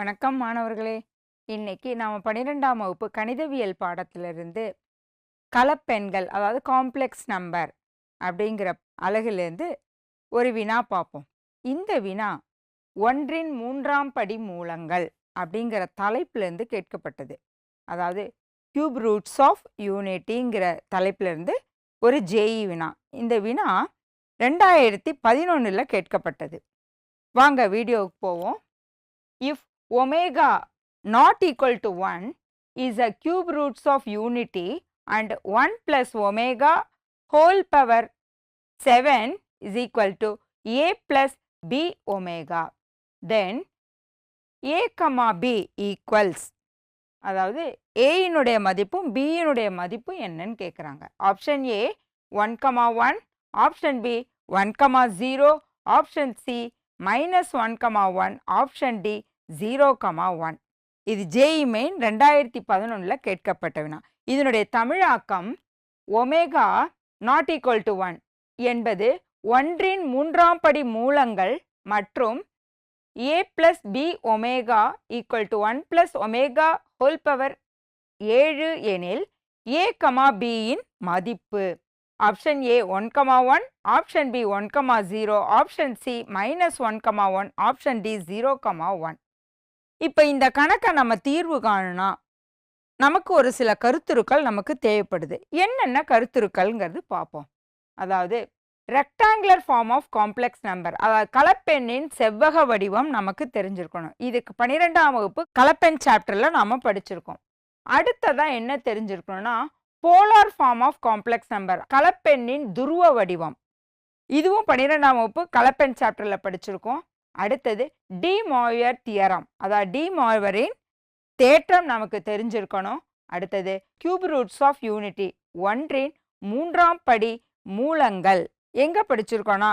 வணக்கம் மாணவர்களே. இன்னைக்கு நாம் பன்னிரெண்டாம் வகுப்பு கணிதவியல் பாடத்திலிருந்து கலப்பெண்கள் அதாவது காம்ப்ளெக்ஸ் நம்பர் அப்படிங்கிற அழகுலேருந்து ஒரு வினா பார்ப்போம். இந்த வினா ஒன்றின் மூன்றாம் படி மூலங்கள் அப்படிங்கிற தலைப்பிலிருந்து கேட்கப்பட்டது. அதாவது கியூப் ரூட்ஸ் ஆஃப் யூனிட்டிங்கிற தலைப்பிலிருந்து ஒரு ஜேஇ வினா. இந்த வினா ரெண்டாயிரத்தி பதினொன்றில் கேட்கப்பட்டது. வாங்க வீடியோவுக்கு போவோம். If omega not equal to 1 is a cube roots of unity and 1 plus omega whole power 7 is equal to a plus b omega then a comma b equals அதாவது ஏயினுடைய மதிப்பும் பியினுடைய மதிப்பும் என்னன்னு கேட்குறாங்க option A one comma one option B one comma zero option C minus one comma one option D zero comma one இது JEE main ரெண்டாயிரத்தி பதினொன்றில் கேட்கப்பட்ட வினா. இதனுடைய தமிழாக்கம் omega not equal to one என்பது ஒன்றின் மூன்றாம் படி மூலங்கள் மற்றும் A plus B omega equal to one plus omega whole power ஏழு எனில் ஏ கமா பியின் மதிப்பு. Option A one comma one option B one comma zero option C minus one comma one option D zero comma one இப்போ இந்த கணக்கை நம்ம தீர்வு காணணும் நமக்கு ஒரு சில கருத்துருக்கள் நமக்கு தேவைப்படுது. என்னென்ன கருத்துருக்கள்ங்கிறது பார்ப்போம் அதாவது rectangular form of complex number அதாவது கலப்பெண்ணின் செவ்வக வடிவம் நமக்கு தெரிஞ்சிருக்கணும். இதுக்கு பன்னிரெண்டாம் வகுப்பு கலப்பெண் சாப்டரில் நாம் படிச்சிருக்கோம். அடுத்ததான் என்ன தெரிஞ்சிருக்கணும்னா polar form of complex number கலப்பெண்ணின் துருவ வடிவம். இதுவும் பன்னிரெண்டாம் வகுப்பு கலப்பெண் சாப்டரில் படிச்சிருக்கோம். அடுத்தது டி மாயர் தியரம் அதாவது டிமாயரின் தேற்றம் நமக்கு தெரிஞ்சிருக்கணும். அடுத்தது கியூப் ரூட்ஸ் ஆஃப் யூனிட்டி ஒன்றின் மூன்றாம் படி மூலங்கள். எங்கே படிச்சிருக்கோம்னா?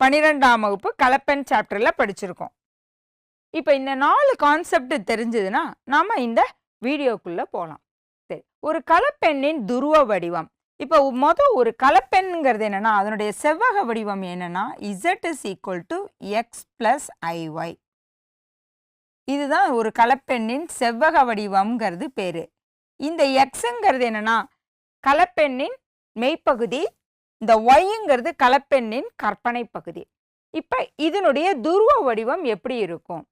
பன்னிரெண்டாம் வகுப்பு கலப்பன் சாப்டரில் படிச்சிருக்கோம். இப்போ இந்த நாலு கான்செப்ட் தெரிஞ்சதுன்னா நம்ம இந்த வீடியோக்குள்ளே போகலாம் சரி ஒரு கலப்பெண்ணின் துருவ வடிவம். இப்போ மொதல் ஒரு கலப்பெண்ங்கிறது என்னென்னா அதனுடைய செவ்வக வடிவம் என்னென்னா Z is equal to X plus I Y இதுதான் ஒரு கலப்பெண்ணின் செவ்வக வடிவம்ங்கிறது பேர். இந்த எக்ஸுங்கிறது என்னன்னா கலப்பெண்ணின் மெய்ப்பகுதி இந்த ஒய்ங்கிறது கலப்பெண்ணின் கற்பனை பகுதி. இப்போ இதனுடைய துருவ வடிவம் எப்படி இருக்கும்?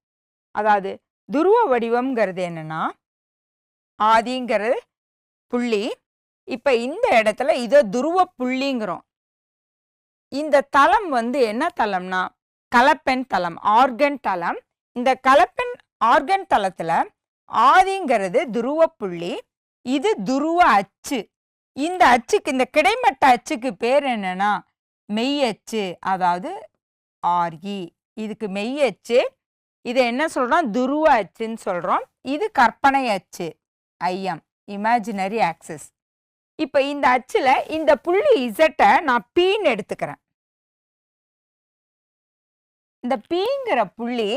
அதாவது துருவ வடிவம்ங்கிறது என்னென்னா ஆதிங்கிறது புள்ளி இப்போ இந்த இடத்துல இதை துருவ புள்ளிங்கிறோம். இந்த தளம் வந்து என்ன தளம்னா கலப்பெண் தளம் ஆர்கன் தளம். இந்த கலப்பெண் ஆர்கன் தளத்துல ஆதிங்கிறது துருவ புள்ளி இது துருவ அச்சு. இந்த அச்சுக்கு இந்த கிடைமட்ட அச்சுக்கு பேர் என்னன்னா மெய் அச்சு அதாவது ஆர்இ. இதுக்கு மெய் அச்சு இதை என்ன சொல்றோம்? துருவ அச்சுன்னு சொல்றோம். இது கற்பனை அச்சு ஐஎம் இமேஜினரி ஆக்சிஸ் இப்போ இந்த அச்சில் இந்த புள்ளி இசட்டை நான் பீன்னு எடுத்துக்கிறேன். இந்த பீங்கிற புள்ளி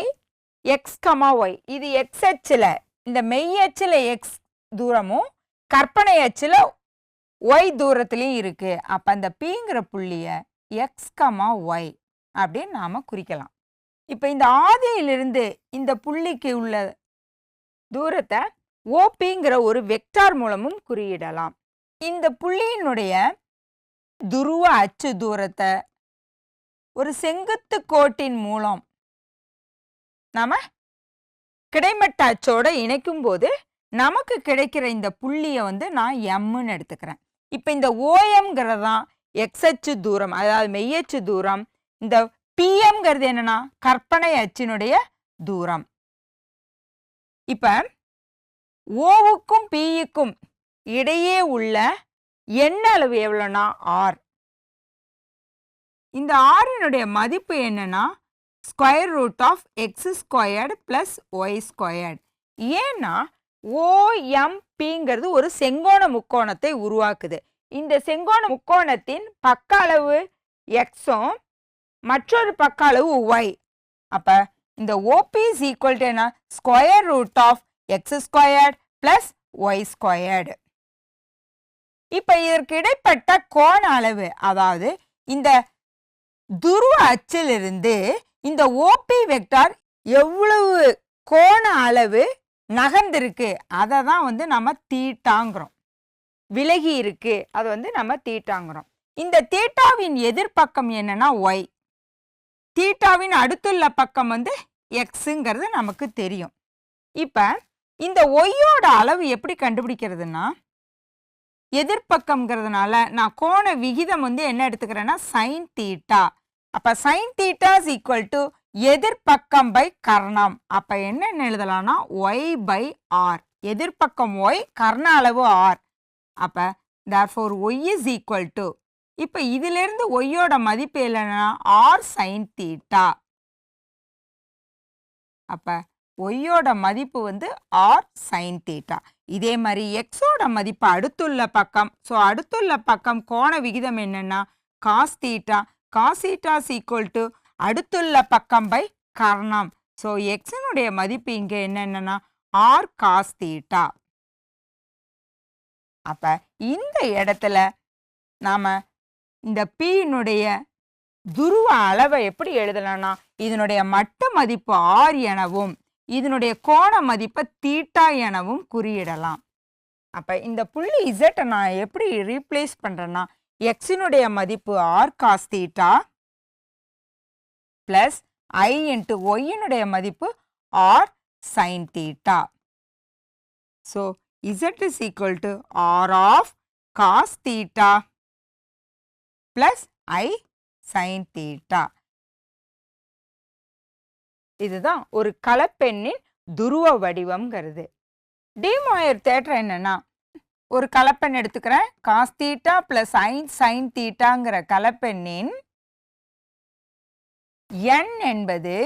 எக்ஸ் கமா ஒய் இது எக்ஸ் அச்சில் இந்த மெய் அச்சில் எக்ஸ் தூரமும் கற்பனை அச்சில் ஒய் தூரத்துலேயும் இருக்கு. அப்போ அந்த பீங்கிற புள்ளிய எக்ஸ் கமா ஒய் அப்படின்னு நாம் குறிக்கலாம். இப்போ இந்த ஆதியிலிருந்து இந்த புள்ளிக்கு உள்ள தூரத்தை ஓபிங்கிற ஒரு வெக்டார் மூலமும் குறியிடலாம். இந்த புள்ளியினுடைய துருவ அச்சு தூரத்தை ஒரு செங்குத்து கோட்டின் மூலம் நாம கிடைமட்ட அச்சோட இணைக்கும் போது நமக்கு கிடைக்கிற இந்த புள்ளியை வந்து நான் எம்முன்னு எடுத்துக்கிறேன். இப்போ இந்த ஓஎம்ங்கிறது தான் எக்ஸ் அச்சு தூரம் அதாவது மெய்யச்சு தூரம். இந்த பிஎம்ங்கிறது என்னன்னா கற்பனை அச்சினுடைய தூரம். இப்போ ஓவுக்கும் பிஇக்கும் இடையே உள்ள எண்ண அளவு எவ்வளோனா ஆர். இந்த ஆரினுடைய மதிப்பு என்னன்னா square root of X squared plus Y squared ஏன்னா ஓஎம்பிங்கிறது ஒரு செங்கோண முக்கோணத்தை உருவாக்குது. இந்த செங்கோண முக்கோணத்தின் பக்க அளவு எக்ஸும் மற்றொரு பக்க அளவு ஒய் அப்போ இந்த ஓபி இஸ் ஈக்குவல் டு என்ன? Square root of X squared plus Y squared இப்போ இதற்கு இடைப்பட்ட கோண அளவு அதாவது இந்த துருவ அச்சிலிருந்து இந்த ஓபி வெக்டார் எவ்வளவு கோண அளவு நகர்ந்திருக்கு அதை தான் வந்து நம்ம தீட்டாங்கிறோம். விலகி இருக்கு அது வந்து நம்ம தீட்டாங்கிறோம். இந்த தீட்டாவின் எதிர்பக்கம் என்னன்னா ஒய் தீட்டாவின் அடுத்துள்ள பக்கம் வந்து எக்ஸுங்கிறது நமக்கு தெரியும். இப்போ இந்த ஒய்யோட அளவு எப்படி கண்டுபிடிக்கிறதுனா எதிர்ப்பக்கம்ங்கிறதுனால நான் கோண விகிதம் வந்து என்ன எடுத்துக்கிறேன்னா சைன் தீட்டா அப்ப sine theta is equal to எதிர்ப்பக்கம் by கர்ணம். அப்ப என்ன எழுதலாம்னா ஒய் பை ஆர் எதிர்ப்பக்கம் ஒய் கர்ண அளவு ஆர் அப்ப therefore y is equal to இப்ப இதிலிருந்து ஒய்யோட மதிப்பு என்னன்னா ஆர் சைன் தீட்டா அப்ப ஒய்யோட மதிப்பு வந்து ஆர் சைன் தீட்டா இதே மாதிரி எக்ஸோட மதிப்பு அடுத்துள்ள பக்கம். ஸோ அடுத்துள்ள பக்கம் கோண விகிதம் என்னென்னா cos theta cos theta equal to அடுத்துள்ள பக்கம் பை கர்ணம். ஸோ எக்ஸினுடைய மதிப்பு இங்கே என்னென்னா ஆர் காஸ் தீட்டா அப்போ இந்த இடத்துல நாம் இந்த பீனுடைய துருவ அளவை எப்படி எழுதலாம்னா இதனுடைய மட்டு மதிப்பு ஆர் எனவும் இதனுடைய கோண மதிப்பை தீட்டா எனவும் குறியிடலாம். அப்போ இந்த புள்ளி இசட்டை நான் எப்படி ரீப்ளேஸ் பண்ணுறேன்னா எக்ஸினுடைய மதிப்பு r cos theta plus i into ஒய்யினுடைய மதிப்பு r sine theta so z is equal to r of cos theta plus i sine theta இதுதான் ஒரு கலப்பெண்ணின் துருவ வடிவம்ங்கிறது. டிமோயர் தேட்டர் என்னன்னா ஒரு கலப்பெண் எடுத்துக்கிறேன் cos theta plus i sine தீட்டாங்கிற கலப்பெண்ணின் எண் என்பது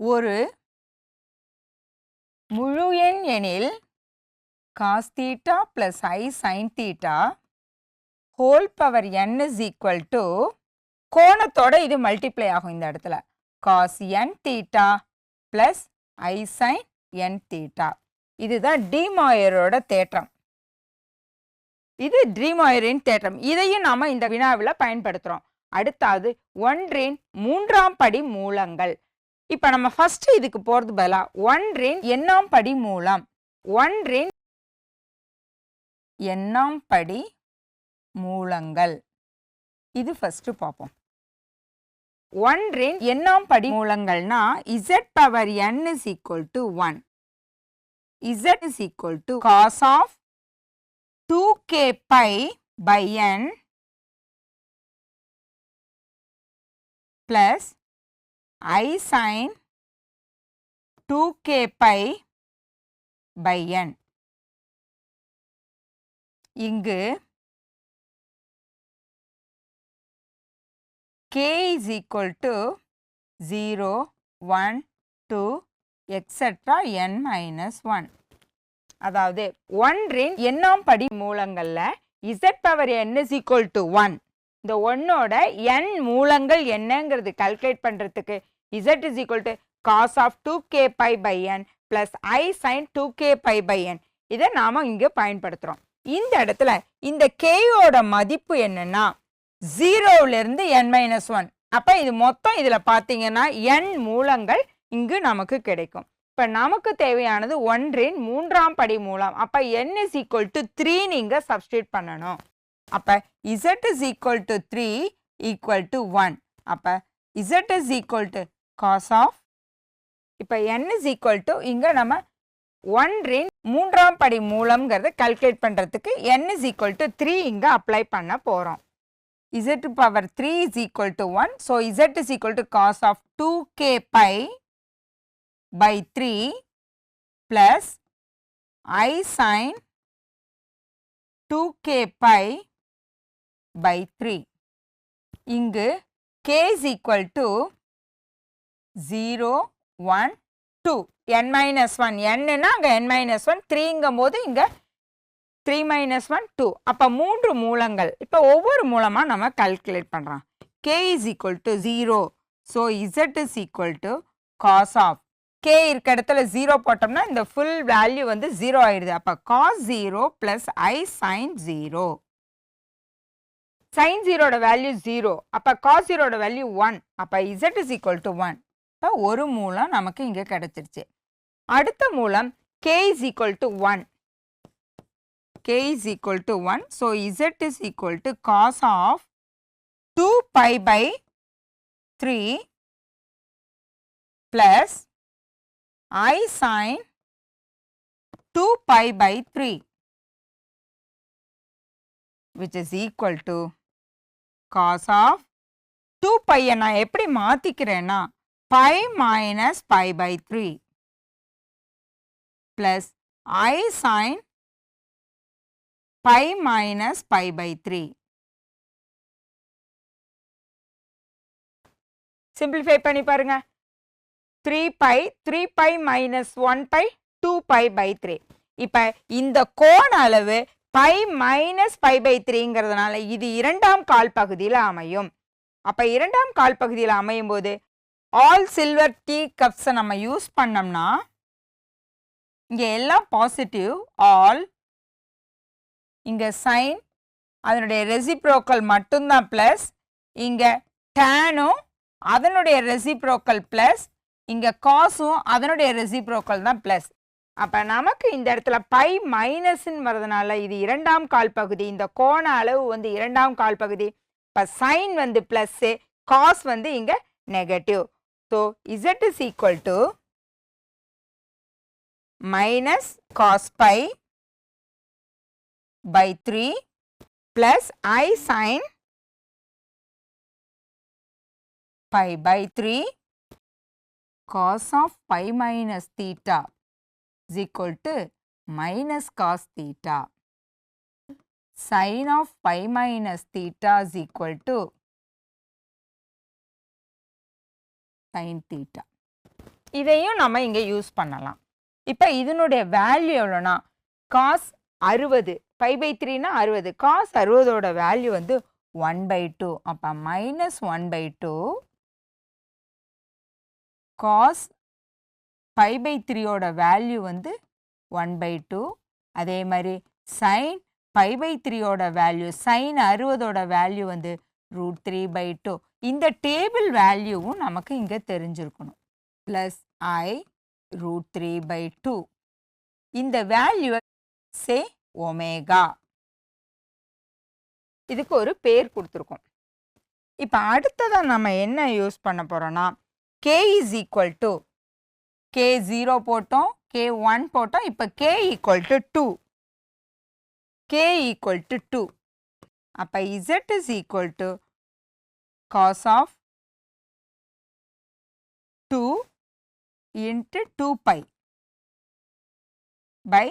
ஒரு முழு எண் எனில் cos theta plus i sine theta whole power n is equal to கோணத்தோட இது மல்டிப்ளை ஆகும் இந்த இடத்துல. Cos n theta plus i sin n theta இதுதான் டிமாயரோட தேற்றம். இது டிமாயரின் தேற்றம். இதையும் நாம இந்த வினாவில் பயன்படுத்துறோம். அடுத்தாவது ஒன்றின் மூன்றாம் படி மூலங்கள். இப்ப நம்ம ஃபர்ஸ்ட் இதுக்கு போறது பதிலா ஒன்றின் எண்ணாம் படி மூலம். ஒன்றின் எண்ணாம் படி மூலங்கள். இது ஃபர்ஸ்ட் பார்ப்போம். ஒன்றின் எண்ணாம் படி மூலங்கள்னா z power n is equal to one z is equal to cos of two k pi by n plus i sine two k pi by n இங்கு k is equal to 0, 1, 2, etc. n minus 1. அதாவது ஒன்றின் எண்ணாம் படி மூலங்களில் z power n is equal to 1 இந்த ஒன்னோட n மூலங்கள் என்னங்கிறது கல்குலேட் பண்ணுறதுக்கு z is equal to cos of 2k pi by n plus i sin 2k pi by n இதை நாம் இங்கே பயன்படுத்துகிறோம் இந்த இடத்துல இந்த கேயோட மதிப்பு என்னன்னா ஜீரோவிலிருந்து என் மைனஸ் ஒன் அப்போ இது மொத்தம் இதில் பார்த்தீங்கன்னா என் மூலங்கள் இங்கு நமக்கு கிடைக்கும். இப்போ நமக்கு தேவையானது ஒன்றின் மூன்றாம் படி மூலம். அப்போ n is equal to three நீங்கள் சப்ஸ்டியூட் பண்ணணும். அப்போ z is equal to three equal to one அப்போ z is equal to cos of இப்போ என் இஸ் ஈக்குவல் டு இங்கே நம்ம ஒன்றின் மூன்றாம் படி மூலம்ங்கிறத கல்குலேட் பண்ணுறதுக்கு n is equal to three இங்கே அப்ளை பண்ண போகிறோம் z to power 3 is equal to 1. So, z is equal to cos of 2k pi by 3 plus i sine 2k pi by 3. இங்கு k is equal to 0, 1, 2. n minus 1. n என்ன அங்க n minus 1. 3ங்கும் போது இங்க three minus one two அப்போ மூன்று மூலங்கள். இப்போ ஒவ்வொரு மூலமாக நம்ம கல்குலேட் பண்ணுறோம் k is equal to zero so z is equal to cos of k இருக்க இடத்துல ஜீரோ போட்டோம்னா இந்த ஃபுல் வேல்யூ வந்து ஜீரோ ஆயிடுது. அப்போ cos zero plus i sine zero sine ஜீரோட value zero அப்போ காஸ் ஜீரோட வேல்யூ ஒன் அப்போ z is equal to one இப்போ ஒரு மூலம் நமக்கு இங்கே கிடச்சிருச்சு. அடுத்த மூலம் k is equal to one K is equal to one so Z is equal to cos of two pi by three plus i sine two pi by three which is equal to cos of 2 pi நான் எப்படி மாத்திக்கிறேன்னா pi minus pi by 3 plus i sin pi minus pi by 3 simplify பண்ணி பாருங்க. 3 pi 3 pi minus 1 pi 2 pi by 3 இப்ப இந்த கோண அளவு pi minus pi by த்ரீங்கிறதுனால இது இரண்டாம் கால் பகுதியில் அமையும். அப்போ இரண்டாம் கால் பகுதியில் அமையும் போது ஆல் சில்வர் டீ கப்ஸை நம்ம யூஸ் பண்ணோம்னா இங்கே எல்லாம் பாசிட்டிவ் ஆல் இங்கே சைன் அதனுடைய ரெசிப்ரோக்கல் மட்டும்தான் ப்ளஸ் இங்கே டேனும் அதனுடைய ரெசிப்ரோக்கல் ப்ளஸ் இங்கே காசும் அதனுடைய ரெசிப்ரோக்கல் தான் ப்ளஸ் அப்போ நமக்கு இந்த இடத்துல பை மைனஸ்ன்னு வர்றதுனால இது இரண்டாம் கால் பகுதி இந்த கோண அளவு வந்து இரண்டாம் கால் பகுதி. இப்போ சைன் வந்து ப்ளஸ்ஸு காஸ் வந்து இங்கே negative so z is equal to minus cos pi by three plus i sine pi by three cos of pi minus theta is equal to minus cos theta. Sin of pi minus theta is equal to sin theta. இதையும் நம்ம இங்கே use பண்ணலாம் இப்போ இதனுடைய value எவ்வளோனா cos அறுபது five by த்ரீனா அறுபது. காஸ் அறுபதோட வேல்யூ வந்து ஒன் பை டூ அப்போ minus one by two cos pi by த்ரீயோட வேல்யூ வந்து ஒன் பை டூ அதே மாதிரி சைன் பை பை த்ரீயோட வேல்யூ சைன் அறுபதோட வேல்யூ வந்து ரூட் த்ரீ பை டூ இந்த டேபிள் வேல்யூவும் நமக்கு இங்கே தெரிஞ்சிருக்கணும். Plus i root three by two இந்த வேல்யூ சே ஒமேகா. இதுக்கு ஒரு பேர் கொடுத்துருக்கோம். இப்போ அடுத்ததாக நம்ம என்ன யூஸ் பண்ண போகிறோன்னா k is equal to k zero போட்டோம் கே ஒன் போட்டோம் இப்போ k equal to two k equal to two அப்போ z is equal to cos of two into two pi by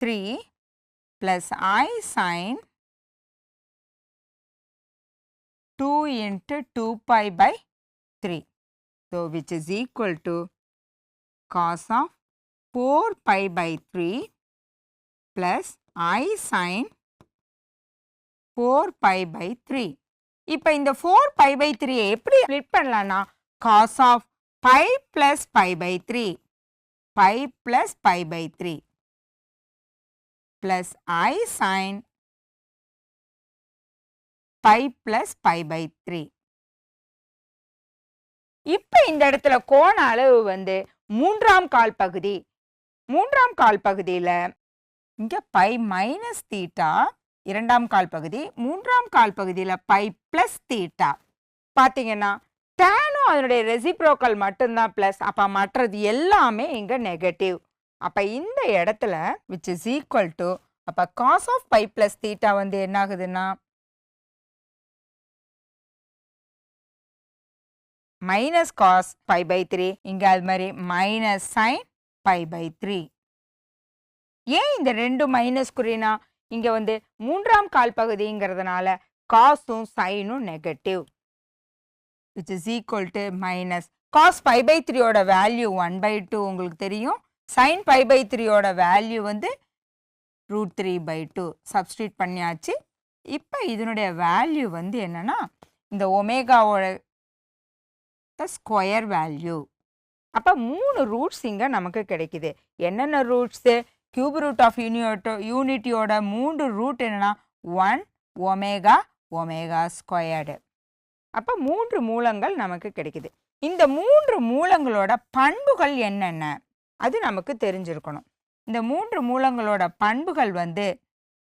three plus i sine two into two pi by three So, which is equal to cos of 4 pi by 3 plus i sin 4 pi by 3. இப்போ இந்த 4 pi by 3 எப்படி split பண்ணலாம்னா cos of pi plus pi by 3 pi plus pi by 3 plus i sin pi plus pi by 3. இப்போ இந்த இடத்துல கோண அளவு வந்து மூன்றாம் கால் பகுதி. மூன்றாம் கால் பகுதியில் இங்கே பை மைனஸ் தீட்டா இரண்டாம் கால் பகுதி மூன்றாம் கால் பகுதியில் பை ப்ளஸ் தீட்டா பார்த்தீங்கன்னா டேனும் அதனுடைய ரெசிப்ரோக்கல் மட்டும்தான் ப்ளஸ் அப்போ மற்றது எல்லாமே இங்கே நெகட்டிவ் அப்போ இந்த இடத்துல விச் இஸ் ஈக்குவல் டு அப்போ cos of pi plus theta வந்து என்ன ஆகுதுன்னா minus cos pi by three இங்கே அது மாதிரி minus sine pi by three ஏன் இந்த ரெண்டு மைனஸ் குறினா இங்கே வந்து மூன்றாம் கால் பகுதிங்கிறதுனால காஸும் சைனும் negative which is equal to minus cos five pi த்ரீயோட வேல்யூ ஒன் பை டூ உங்களுக்கு தெரியும்? சைன் பை பை த்ரீயோட வேல்யூ வந்து root three by two substitute பண்ணியாச்சு. இப்போ இதனுடைய வேல்யூ வந்து என்னென்னா இந்த ஒமேகாவோட ஸ்கொயர் வேல்யூ அப்போ மூணு ரூட்ஸ் இங்கே நமக்கு கிடைக்குது. என்னென்ன ரூட்ஸு கியூப் ரூட் ஆஃப் யூனியோட்டோ யூனிட்டியோட மூன்று ரூட் என்னன்னா ஒன் ஒமேகா ஒமேகா ஸ்கொயர்டு அப்போ மூன்று மூலங்கள் நமக்கு கிடைக்குது. இந்த மூன்று மூலங்களோட பண்புகள் என்னென்ன? அது நமக்கு தெரிஞ்சிருக்கணும். இந்த மூன்று மூலங்களோட பண்புகள் வந்து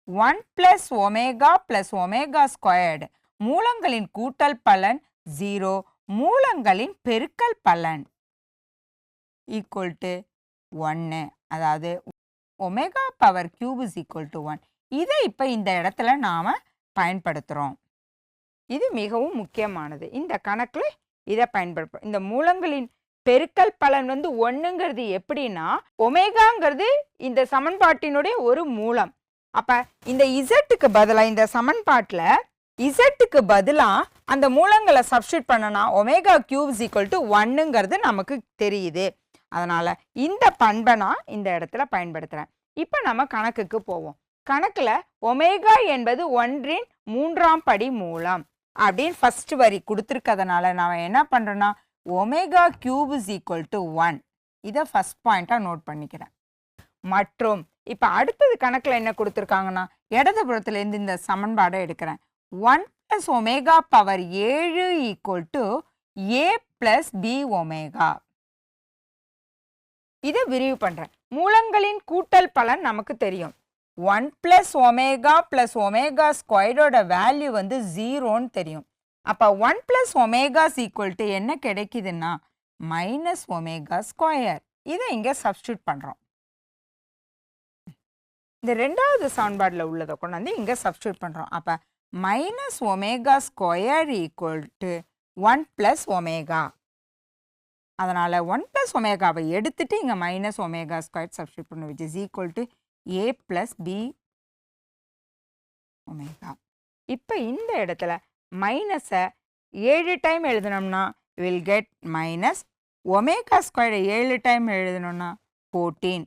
one plus omega plus omega squared மூலங்களின் கூட்டல் பலன் ஜீரோ மூலங்களின் பெருக்கல் பலன் ஈக்குவல் டு ஒன்று அதாவது omega power cube is equal to one இதை இப்போ இந்த இடத்துல நாம் பயன்படுத்துகிறோம் இது மிகவும் முக்கியமானது. இந்த கணக்கில் இதை பயன்படுத்தும் இந்த மூலங்களின் பெருக்கல் பலன் வந்து ஒன்றுங்கிறது எப்படின்னா ஒமேகாங்கிறது இந்த சமன்பாட்டினுடைய ஒரு மூலம். அப்போ இந்த இசட்டுக்கு பதிலாக இந்த சமன்பாட்டில் இசட்டுக்கு பதிலாக அந்த மூலங்களை சப்ஸ்டியூட் பண்ணனா ஒமேகா கியூப்ஸ் ஈக்குவல் டு ஒன்னுங்கிறது நமக்கு தெரியுது. அதனால் இந்த பண்பை நான் இந்த இடத்துல பயன்படுத்துகிறேன் இப்போ நம்ம கணக்குக்கு போவோம். கணக்கில் ஒமேகா என்பது ஒன்றின் மூன்றாம் படி மூலம் அப்படின்னு ஃபர்ஸ்ட் வரி கொடுத்துருக்கறதுனால நாம் என்ன பண்ணுறோன்னா omega cube is equal to one. இதை ஃபஸ்ட் பாயிண்ட்டாக நோட் பண்ணிக்கிறேன். மற்றும் இப்போ அடுத்தது கணக்கில் என்ன கொடுத்துருக்காங்கன்னா இடது புறத்துலேருந்து இந்த சமன்பாடை எடுக்கிறேன். ஒன் ப்ளஸ் ஒமேகா பவர் ஏழு equal to a plus b omega. இதை விரிவு பண்ணுறேன் மூலங்களின் கூட்டல் பலன் நமக்கு தெரியும். One plus omega plus omega ஸ்கொயரோட வேல்யூ வந்து ஜீரோன்னு தெரியும். அப்போ one plus omega's equal to என்ன கிடைக்குதுன்னா மைனஸ் ஒமேகா ஸ்கொயர் இதை இங்கே சப்ஸ்டியூட் பண்ணுறோம் இந்த ரெண்டாவது சமன்பாடில் உள்ளதை கொண்டாந்து இங்கே சப்ஸ்டியூட் பண்ணுறோம் அப்போ minus omega square equal to one plus omega அதனால் ஒன் ப்ளஸ் ஒமேகாவை எடுத்துட்டு இங்கே மைனஸ் ஒமேகா ஸ்கொயர் சப்ஸ்டியூட் பண்ண which is equal to a plus b omega இப்போ இந்த இடத்துல மைனஸை ஏழு டைம் எழுதினோம்னா வில் கெட் மைனஸ் ஒமேகா ஸ்கொயரை ஏழு டைம் எழுதணும்னா ஃபோர்டீன்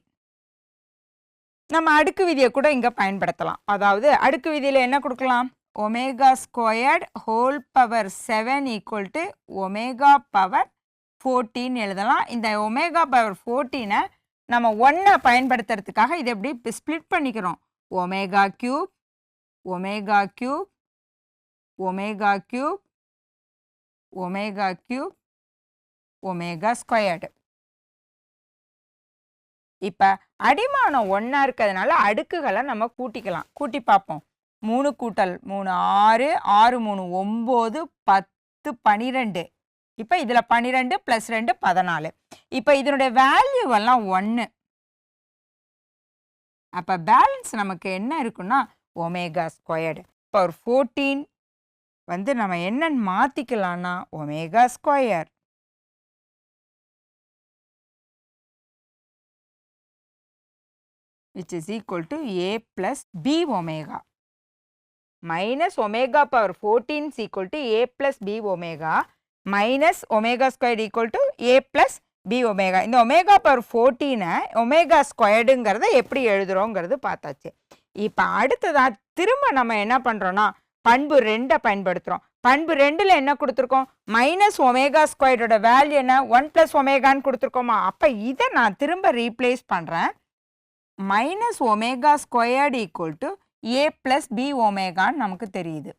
நம்ம அடுக்கு விதியை கூட இங்கே பயன்படுத்தலாம். அதாவது அடுக்கு விதியில் என்ன கொடுக்கலாம்? Omega squared whole power seven equal to omega power fourteen எழுதலாம். இந்த ஒமேகா பவர் ஃபோர்டீனை நம்ம ஒன்றை பயன்படுத்துறதுக்காக இதை எப்படி ஸ்ப்ளிட் பண்ணிக்கிறோம். Omega cube omega cube omega cube omega cube omega squared இப்போ அடிமானம் ஒன்றா இருக்கிறதுனால அடுக்குகளை நம்ம கூட்டிக்கலாம். கூட்டி பார்ப்போம். மூணு கூட்டல் மூணு ஆறு ஆறு மூணு ஒம்பது பத்து பனிரெண்டு. இப்போ இதில் பன்னிரெண்டு ப்ளஸ் ரெண்டு பதினாலு. இப்போ இதனுடைய வேல்யூ எல்லாம் ஒன்று அப்போ பேலன்ஸ் நமக்கு என்ன இருக்குன்னா ஒமேகா ஸ்கொயர்டு இப்போ ஒரு ஃபோர்டீன் வந்து நம்ம என்னன்னு மாற்றிக்கலாம்னா omega square which is equal to a plus b omega minus omega power 14 is equal to a plus b omega minus omega squared equal to a plus b omega இந்த omega power 14 omega ஸ்கொயர்டுங்கிறத எப்படி எழுதுறோங்கிறது பார்த்தாச்சு இப்போ அடுத்ததா திரும்ப நம்ம என்ன பண்ணுறோன்னா பண்பு ரெண்டை பயன்படுத்துகிறோம் பண்பு ரெண்டில் என்ன கொடுத்துருக்கோம்? மைனஸ் ஒமேகா ஸ்கொயர்டோட வேல்யூ என்ன? ஒன் ப்ளஸ் ஒமேகான்னு கொடுத்துருக்கோமா? அப்போ இதை நான் திரும்ப ரீப்ளேஸ் பண்ணுறேன் minus omega squared equal to a plus b ஒமேகான்னு நமக்கு தெரியுது.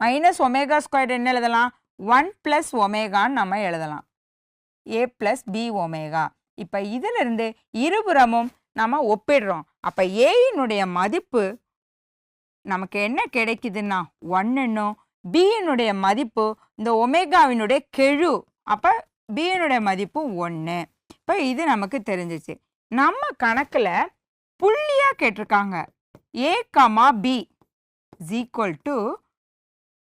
மைனஸ் ஒமேகா ஸ்கொயர்டு என்ன எழுதலாம்? ஒன் ப்ளஸ் ஒமேகான்னு நம்ம எழுதலாம். ஏ ப்ளஸ் பி ஒமேகா இப்போ இதிலிருந்து இருபுறமும் நம்ம ஒப்பிடுறோம். அப்போ ஏயினுடைய மதிப்பு நமக்கு என்ன கிடைக்குதுன்னா ஒன்றுன்னும் பியினுடைய மதிப்பு இந்த ஒமேகாவினுடைய கெழு. அப்போ பியினுடைய மதிப்பு ஒன்று இப்போ இது நமக்கு தெரிஞ்சிச்சு. நம்ம கணக்கில் புள்ளியாக கேட்டிருக்காங்க. A comma b equal to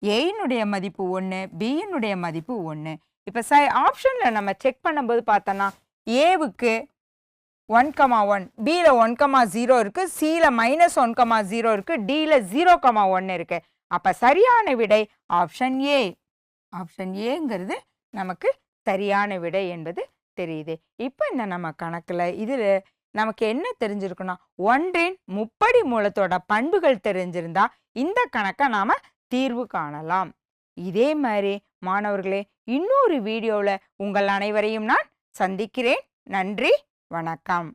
ஏயினுடைய மதிப்பு ஒன்று பியினுடைய மதிப்பு ஒன்று இப்போ சை ஆப்ஷனில் நம்ம செக் பண்ணும்போது பார்த்தோன்னா ஏவுக்கு ஒன் கமா ஒன். பியில் ஒன் கமா ஜீரோ இருக்குது சியில் மைனஸ் ஒன் கமா ஜீரோ இருக்குது டியில் ஜீரோ கமா ஒன்று இருக்குது அப்போ சரியான விடை ஆப்ஷன் ஏ ஆப்ஷன் ஏங்கிறது நமக்கு சரியான விடை என்பது தெரியுது. இப்போ இந்த நம்ம கணக்கில் இதில் நமக்கு என்ன தெரிஞ்சிருக்குன்னா ஒன்றின் முப்படி மூலத்தோட பண்புகள் தெரிஞ்சிருந்தா இந்த கணக்கை நாம் தீர்வு காணலாம். இதே மாதிரி மாணவர்களே இன்னொரு வீடியோவில் உங்கள் அனைவரையும் நான் சந்திக்கிறேன். நன்றி. வணக்கம்.